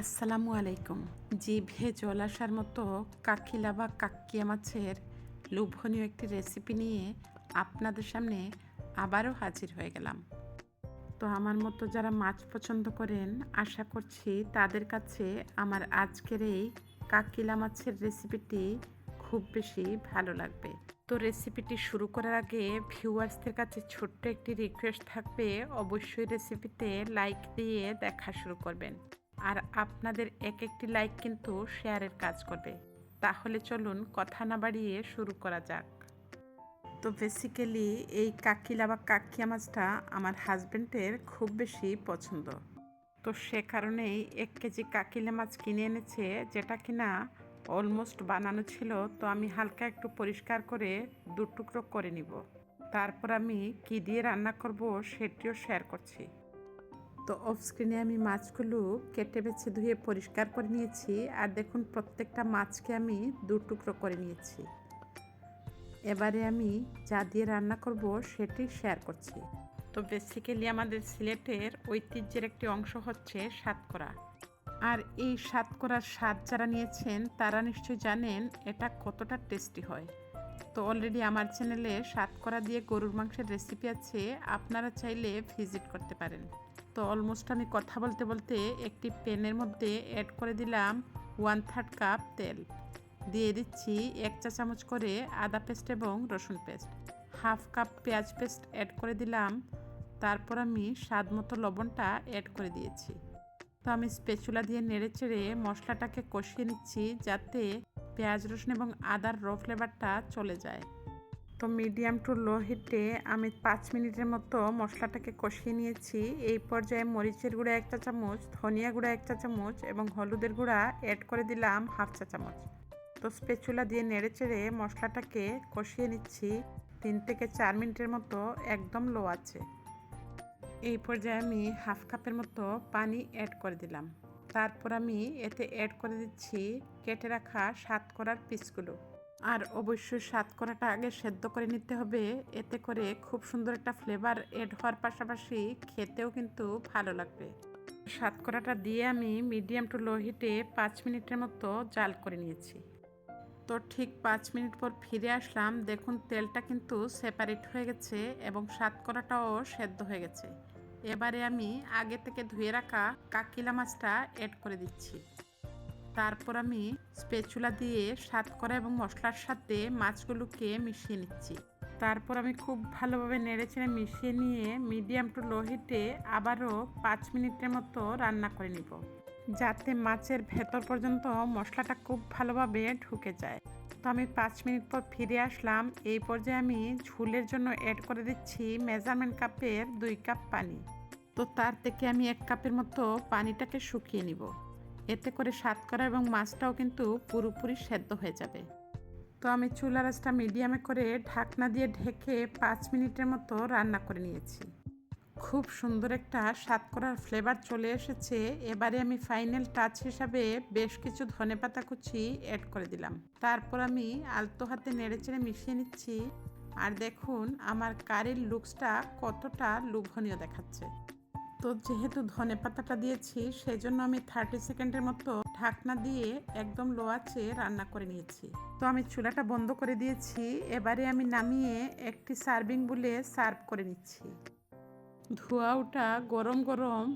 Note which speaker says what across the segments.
Speaker 1: আসসালামু আলাইকুম। জিভে জল আসার মতো কাকিলা বা কাকিয়া মাছের লোভনীয় একটি রেসিপি নিয়ে আপনাদের সামনে আবারও হাজির হয়ে গেলাম। তো আমার মতো যারা মাছ পছন্দ করেন, আশা করছি তাদের কাছে আমার আজকের এই কাকিলা মাছের রেসিপিটি খুব বেশি ভালো লাগবে। তো রেসিপিটি শুরু করার আগে ভিউয়ার্সদের কাছে ছোট্ট একটি রিকোয়েস্ট থাকবে, অবশ্যই রেসিপিতে লাইক দিয়ে দেখা শুরু করবেন। আর আপনাদের এক একটি লাইক কিন্তু শেয়ারের কাজ করবে। তাহলে চলুন কথা না বাড়িয়ে শুরু করা যাক। তো বেসিক্যালি এই কাকিলা বা কাকিয়া মাছটা আমার হাজব্যান্ডের খুব বেশি পছন্দ। তো সে কারণেই এক কেজি কাকিলা মাছ কিনে এনেছে, যেটা কিনা অলমোস্ট বানানো ছিল, তো আমি হালকা একটু পরিষ্কার করে দু টুকরো করে নিব। তারপর আমি কি দিয়ে রান্না করব সেটিও শেয়ার করছি। তো অফ স্ক্রিনে আমি মাছগুলো কেটে বেছে ধুয়ে পরিষ্কার করে নিয়েছি। আর দেখুন, প্রত্যেকটা মাছকে আমি দু টুকরো করে নিয়েছি। এবারে আমি যা দিয়ে রান্না করব সেটি শেয়ার করছি। তো বেসিক্যালি আমাদের সিলেটের ঐতিহ্যের একটি অংশ হচ্ছে সাতকরা। আর এই সাতকরার স্বাদ যারা নিয়েছেন, তারা নিশ্চয়ই জানেন এটা কতটা টেস্টি হয়। তো অলরেডি আমার চ্যানেলে সাতকরা দিয়ে গরুর মাংসের রেসিপি আছে, আপনারা চাইলে ভিজিট করতে পারেন। তো অলমোস্ট আমি কথা বলতে বলতে একটি প্যানের মধ্যে অ্যাড করে দিলাম ওয়ান থার্ড কাপ তেল। দিয়ে দিচ্ছি এক চা চামচ করে আদা পেস্ট এবং রসুন পেস্ট হাফ কাপ পেঁয়াজ পেস্ট অ্যাড করে দিলাম। তারপর আমি স্বাদ মতো লবণটা অ্যাড করে দিয়েছি। তো আমি স্পেচুলা দিয়ে নেড়ে চেড়ে মশলাটাকে কষিয়ে নিচ্ছি যাতে পেঁয়াজ, রসুন এবং আদার র ফ্লেভারটা চলে যায়। তো মিডিয়াম টু লো হিটে আমি পাঁচ মিনিটের মতো মশলাটাকে কষিয়ে নিয়েছি। এই পর্যায়ে মরিচের গুঁড়া একটা চামচ, ধনিয়া গুঁড়া একটা চামচ এবং হলুদের গুঁড়া অ্যাড করে দিলাম হাফ চা চামচ। তো স্পেচুলা দিয়ে নেড়ে চেড়ে মশলাটাকে কষিয়ে নিচ্ছি। তিন থেকে চার মিনিটের মতো একদম লো আছে। এই পর্যায়ে আমি হাফ কাপের মতো পানি অ্যাড করে দিলাম। তারপর আমি এতে অ্যাড করে দিচ্ছি কেটে রাখা সাত করার পিসগুলো। আর অবশ্যই সাত করাটা আগে সেদ্ধ করে নিতে হবে। এতে করে খুব সুন্দর একটা ফ্লেভার এড হওয়ার পাশাপাশি খেতেও কিন্তু ভালো লাগবে। সাত করাটা দিয়ে আমি মিডিয়াম টু লো হিটে পাঁচ মিনিটের মতো জাল করে নিয়েছি। তো ঠিক পাঁচ মিনিট পর ফিরে আসলাম। দেখুন, তেলটা কিন্তু সেপারেট হয়ে গেছে এবং সাতকরাটাও সেদ্ধ হয়ে গেছে। এবারে আমি আগে থেকে ধুয়ে রাখা কাকিলা মাছটা অ্যাড করে দিচ্ছি। তারপর আমি স্পেচুলা দিয়ে সাতকরা এবং মশলার সাথে মাছগুলোকে মিশিয়ে নিচ্ছি। তারপর আমি খুব ভালোভাবে নেড়েচেড়ে মিশিয়ে নিয়ে মিডিয়াম টু লো হিটে আবারও পাঁচ মিনিটের মতো রান্না করে নিব, যাতে মাছের ভেতর পর্যন্ত মশলাটা খুব ভালোভাবে ঢুকে যায়। তো আমি পাঁচ মিনিট পর ফিরে আসলাম। এই পর্যায়ে আমি ঝুলের জন্য অ্যাড করে দিচ্ছি মেজারমেন্ট কাপের দুই কাপ পানি। তো তার থেকে আমি এক কাপের মতো পানিটাকে শুকিয়ে নিব। এতে করে করা এবং মাছটাও কিন্তু পুরোপুরি সেদ্ধ হয়ে যাবে। তো আমি চুলা রাসটা মিডিয়ামে করে ঢাকনা দিয়ে ঢেকে পাঁচ মিনিটের মতো রান্না করে নিয়েছি। খুব সুন্দর একটা করার ফ্লেভার চলে এসেছে। এবারে আমি ফাইনাল টাচ হিসাবে বেশ কিছু ধনে পাতা কুচি অ্যাড করে দিলাম। তারপর আমি আলতো হাতে নেড়েচেড়ে মিশিয়ে নিচ্ছি। আর দেখুন, আমার কারির লুকসটা কতটা লোভনীয় দেখাচ্ছে। তো যেহেতু ধনে পাতাটা দিয়েছি, সেজন্য আমি থার্টি সেকেন্ডের মতো ঢাকনা দিয়ে একদম লো আছে রান্না করে নিয়েছি। তো আমি চুলাটা বন্ধ করে দিয়েছি। এবারে আমি নামিয়ে একটি সার্ভিং বুলে সার্ভ করে নিচ্ছি। ধোয়া ওটা গরম গরম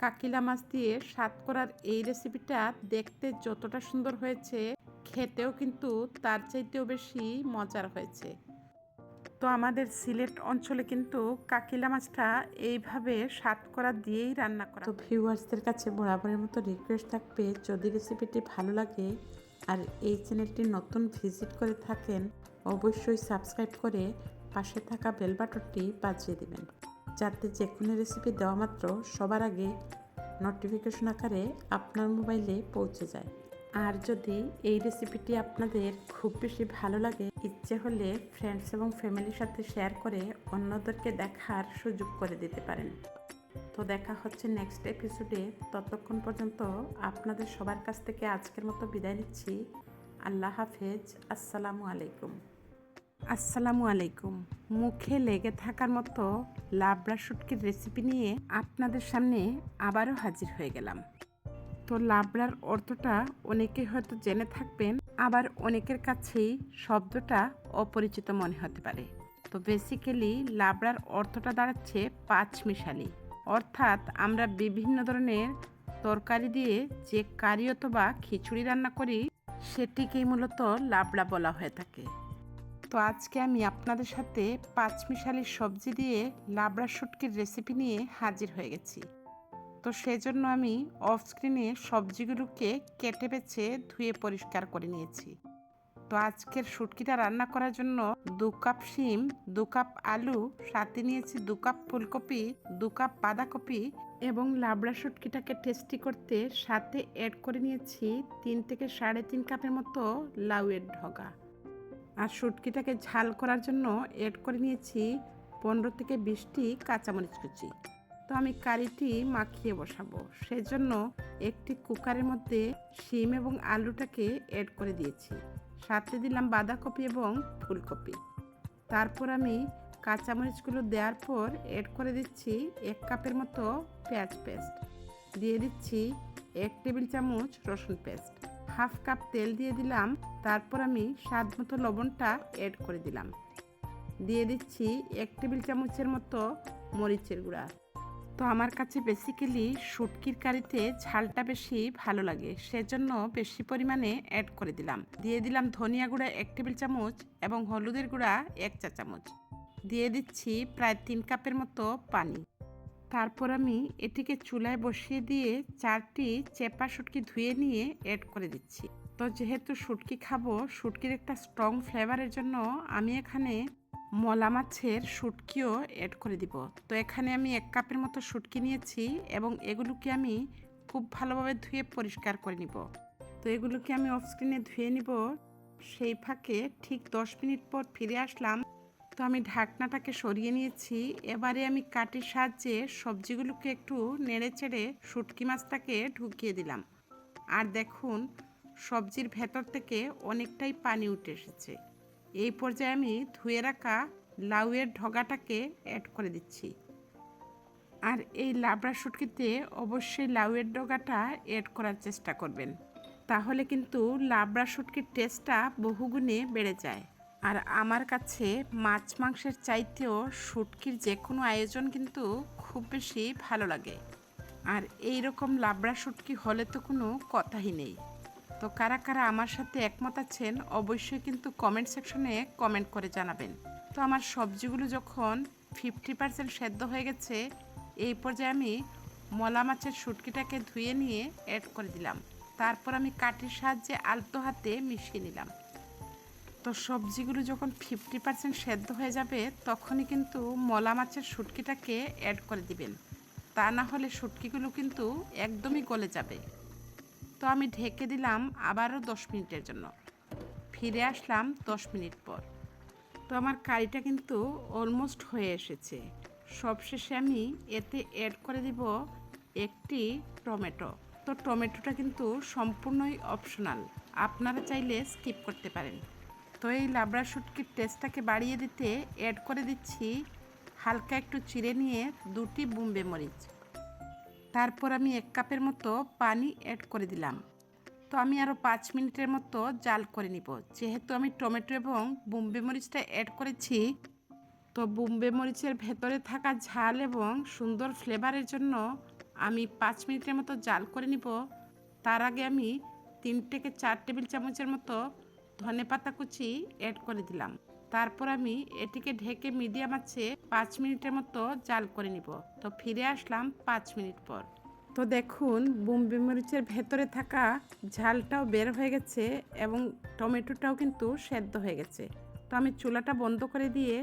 Speaker 1: কাকিলা মাছ দিয়ে স্বাদ করার এই রেসিপিটা দেখতে যতটা সুন্দর হয়েছে, খেতেও কিন্তু তার চাইতেও বেশি মজার হয়েছে। তো আমাদের সিলেট অঞ্চলে কিন্তু কাকিলা মাছটা এইভাবে স্বাদ করা দিয়েই রান্না করা তো ভিউয়ার্সদের কাছে বরাবরের মতো রিকোয়েস্ট থাকবে যদি রেসিপিটি ভালো লাগে আর এই চ্যানেলটি নতুন ভিজিট করে থাকেন অবশ্যই সাবস্ক্রাইব করে পাশে থাকা বেল বাটনটি বাজিয়ে দেবেন। যাতে যে কোনো রেসিপি দেওয়া মাত্র সবার আগে নোটিফিকেশন আকারে আপনার মোবাইলে পৌঁছে যায়। আর যদি এই রেসিপিটি আপনাদের খুব বেশি ভালো লাগে, ইচ্ছে হলে ফ্রেন্ডস এবং ফ্যামিলির সাথে শেয়ার করে অন্যদেরকে দেখার সুযোগ করে দিতে পারেন। তো দেখা হচ্ছে নেক্সট এপিসোডে ততক্ষণ পর্যন্ত আপনাদের সবার কাছ থেকে আজকের মতো বিদায় নিচ্ছি। আল্লাহ হাফেজ। আসসালামু আলাইকুম। আসসালামু আলাইকুম। মুখে লেগে থাকার মতো লাবড়া শুটকির রেসিপি নিয়ে আপনাদের সামনে আবারও হাজির হয়ে গেলাম। তো লাবড়ার অর্থটা অনেকে হয়তো জেনে থাকবেন, আবার অনেকের কাছেই শব্দটা অপরিচিত মনে হতে পারে। তো বেসিক্যালি লাবড়ার অর্থটা দাঁড়াচ্ছে পাঁচ মিশালি। অর্থাৎ আমরা বিভিন্ন ধরনের তরকারি দিয়ে যে কারি অথবা খিচুড়ি রান্না করি, সেটিকেই মূলত লাবড়া বলা হয়ে থাকে। তো আজকে আমি আপনাদের সাথে পাঁচমিশালি সবজি দিয়ে লাবড়া শুটকির রেসিপি নিয়ে হাজির হয়ে গেছি। তো সেজন্য আমি অফ স্ক্রিনে সবজিগুলোকে কেটে বেছে ধুয়ে পরিষ্কার করে নিয়েছি। তো আজকের শুটকিটা রান্না করার জন্য দু কাপ শিম, দু কাপ আলু, সাথে নিয়েছি দু কাপ ফুলকপি, দু কাপ বাঁধাকপি এবং লাবড়া শুটকিটাকে টেস্টি করতে সাথে অ্যাড করে নিয়েছি তিন থেকে সাড়ে তিন কাপের মতো লাউয়ের ঢগা আর শুটকিটাকে ঝাল করার জন্য অ্যাড করে নিয়েছি পনেরো থেকে বিশটি কাঁচামরিচ কুচি। তো আমি কারিটি মাখিয়ে বসাবো। সেজন্য একটি কুকারের মধ্যে শিম এবং আলুটাকে অ্যাড করে দিয়েছি। সাথে দিলাম বাঁধাকপি এবং ফুলকপি। তারপর আমি কাঁচামরিচগুলো দেওয়ার পর অ্যাড করে দিচ্ছি এক কাপের মতো পেঁয়াজ পেস্ট। দিয়ে দিচ্ছি এক টেবিল চামচ রসুন পেস্ট। হাফ কাপ তেল দিয়ে দিলাম। তারপর আমি স্বাদ মতো লবণটা অ্যাড করে দিলাম। দিয়ে দিচ্ছি এক টেবিল চামচের মতো মরিচের গুঁড়া। তো আমার কাছে বেসিক্যালি শুটকির কারিতে ঝালটা বেশি ভালো লাগে। সেজন্য বেশি পরিমাণে অ্যাড করে দিলাম। দিয়ে দিলাম ধনিয়া গুঁড়া এক টেবিল চামচ এবং হলুদের গুঁড়া এক চা চামচ। দিয়ে দিচ্ছি প্রায় তিন কাপের মতো পানি। তারপর আমি এটিকে চুলায় বসিয়ে দিয়ে চারটি চেপা শুটকি ধুয়ে নিয়ে অ্যাড করে দিচ্ছি। তো যেহেতু শুটকি খাব, শুটকির একটা স্ট্রং ফ্লেভারের জন্য আমি এখানে মলা মাছের শুটকিও অ্যাড করে দিব। তো এখানে আমি এক কাপের মতো শুটকি নিয়েছি এবং এগুলোকে আমি খুব ভালোভাবে ধুয়ে পরিষ্কার করে নিব। তো এগুলোকে আমি অফ স্ক্রিনে ধুয়ে নিব। সেই ফাঁকে ঠিক দশ মিনিট পর ফিরে আসলাম। তো আমি ঢাকনাটাকে সরিয়ে নিয়েছি। এবারে আমি কাটির সাহায্যে সবজিগুলোকে একটু নেড়ে চেড়ে শুটকি মাছটাকে ঢুকিয়ে দিলাম। আর দেখুন, সবজির ভেতর থেকে অনেকটাই পানি উঠে এসেছে। এই পর্যায়ে আমি ধুয়ে রাখা লাউয়ের ঢগাটাকে অ্যাড করে দিচ্ছি। আর এই লাবড়া শুটকিতে অবশ্যই লাউয়ের ডগাটা অ্যাড করার চেষ্টা করবেন। তাহলে কিন্তু লাবড়া শুটকির টেস্টটা বহুগুণে বেড়ে যায়। আর আমার কাছে মাছ মাংসের চাইতেও শুটকির যে কোনো আয়োজন কিন্তু খুব বেশি ভালো লাগে। আর এই রকম লাবড়া শুটকি হলে তো কোনো কথাই নেই। তো কারা কারা আমার সাথে একমত আছেন, অবশ্যই কিন্তু কমেন্ট সেকশনে কমেন্ট করে জানাবেন। তো আমার সবজিগুলো যখন ফিফটি পার্সেন্ট সেদ্ধ হয়ে গেছে, এই পর্যায়ে আমি মলা মাছের শুটকিটাকে ধুয়ে নিয়ে অ্যাড করে দিলাম। তারপর আমি কাঠির সাহায্যে আলতো হাতে মিশিয়ে নিলাম। তো সবজিগুলো যখন ফিফটি পার্সেন্ট সেদ্ধ হয়ে যাবে, তখনই কিন্তু মলা মাছের শুটকিটাকে অ্যাড করে দিবেন। তা না হলে শুটকিগুলো কিন্তু একদমই গলে যাবে। তো আমি ঢেকে দিলাম আবারও দশ মিনিটের জন্য। ফিরে আসলাম দশ মিনিট পর। তো আমার কারিটা কিন্তু অলমোস্ট হয়ে এসেছে। সবশেষে আমি এতে অ্যাড করে দিব একটি টমেটো। তো টমেটোটা কিন্তু সম্পূর্ণই অপশনাল আপনারা চাইলে স্কিপ করতে পারেন। তো এই লাবড়া শুটকির টেস্টটাকে বাড়িয়ে দিতে অ্যাড করে দিচ্ছি হালকা একটু চিড়ে নিয়ে দুটি বুম্বে মরিচ। তারপর আমি এক কাপের মতো পানি অ্যাড করে দিলাম। তো আমি আরও পাঁচ মিনিটের মতো জাল করে নিব। যেহেতু আমি টমেটো এবং বোম্বে মরিচটা অ্যাড করেছি, তো বোম্বে মরিচের ভেতরে থাকা ঝাল এবং সুন্দর ফ্লেভারের জন্য আমি পাঁচ মিনিটের মতো জাল করে নিব। তার আগে আমি তিন থেকে চার টেবিল চামচের মতো ধনে পাতা কুচি অ্যাড করে দিলাম। তারপর আমি এটিকে ঢেকে মিডিয়াম আছে পাঁচ মিনিটের মতো জাল করে নিব। তো ফিরে আসলাম পাঁচ মিনিট পর। তো দেখুন বোম্বে মরিচের ভেতরে থাকা ঝালটাও বের হয়ে গেছে এবং টমেটোটাও কিন্তু সেদ্ধ হয়ে গেছে। তো আমি চুলাটা বন্ধ করে দিয়ে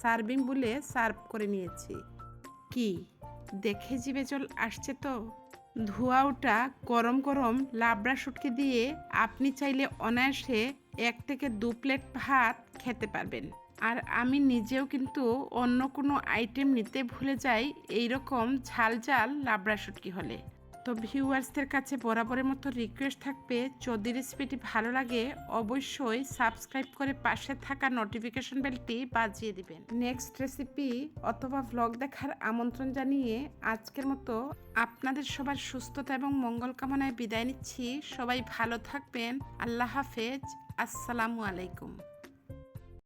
Speaker 1: সার্ভিং বলে সার্ভ করে নিয়েছি। কি? দেখে জিভে জল আসছে তো? ধোয়া ওটা গরম গরম লাবড়া শুটকি দিয়ে আপনি চাইলে অনায়াসে এক থেকে দু প্লেট ভাত খেতে পারবেন। আর আমি নিজেও কিন্তু অন্য কোনো আইটেম নিতে ভুলে যাই, এইরকম ঝাল ঝাল লাবড়া শুটকি হলে। তো ভিউয়ার্সদের কাছে বরাবরের মতো রিকোয়েস্ট থাকবে, যদি রেসিপিটি ভালো লাগে, অবশ্যই সাবস্ক্রাইব করে পাশে থাকা নোটিফিকেশন বেলটি বাজিয়ে দিবেন। নেক্সট রেসিপি অথবা ভ্লগ দেখার আমন্ত্রণ জানিয়ে আজকের মতো আপনাদের সবার সুস্থতা এবং মঙ্গল কামনায় বিদায় নিচ্ছি। সবাই ভালো থাকবেন। আল্লাহ হাফেজ। আসসালামু আলাইকুম।